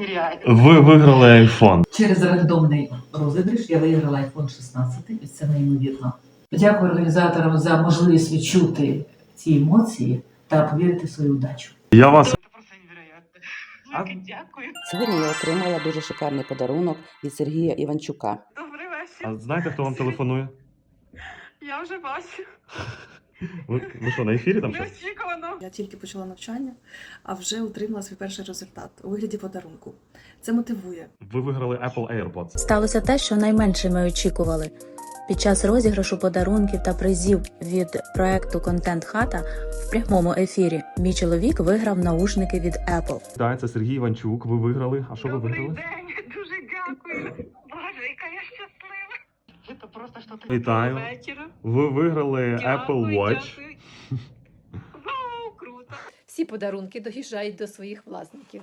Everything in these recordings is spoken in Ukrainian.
нереально. Ви виграли iPhone. Через рандомний розіграш я виграла iPhone 16, і це неймовірно. Дякую організаторам за можливість відчути ці емоції та повірити в свою удачу. Я вас дякую. Сьогодні я отримала дуже шикарний подарунок від Сергія Іванчука. Добрий вечір. а знаєте, хто вам телефонує? Я вже бачу. Ви, ви що, на ефірі там щось? Неочікувано. Я тільки почала навчання, а вже отримала свій перший результат у вигляді подарунку. Це мотивує. Ви виграли Apple AirPods. Сталося те, що найменше ми очікували. Під час розіграшу подарунків та призів від проекту Контент Хата в прямому ефірі мій чоловік виграв наушники від Apple. Так, це Сергій Іванчук. Ви виграли. А що ви Добрий виграли? день. Дуже дякую. Боже, яка я щаслива. Це просто щось Вітаю. вечора. Ви виграли Apple Watch. Вау, круто. Всі подарунки доїжджають до своїх власників.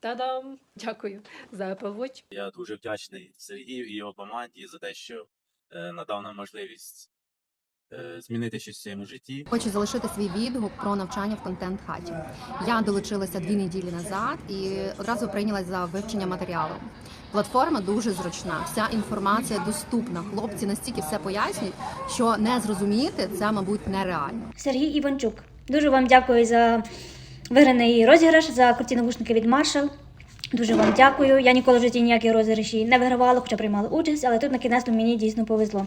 Та-дам! Дякую за Apple Watch. Я дуже вдячний Сергію і його команді за те, що е, надав нам можливість змінити щось в своєму житті. Хочу залишити свій відгук про навчання в контент хаті. Я долучилася дві неділі назад і одразу прийнялась за вивчення матеріалу. Платформа дуже зручна, вся інформація доступна. Хлопці настільки все пояснюють, що не зрозуміти це, мабуть, нереально. Сергій Іванчук. Дуже вам дякую за виграний розіграш, за круті навушники від Marshall. Дуже вам дякую. Я ніколи в житті ніякі розіграші не вигравала, хоча приймала участь, але тут на кінець мені дійсно повезло.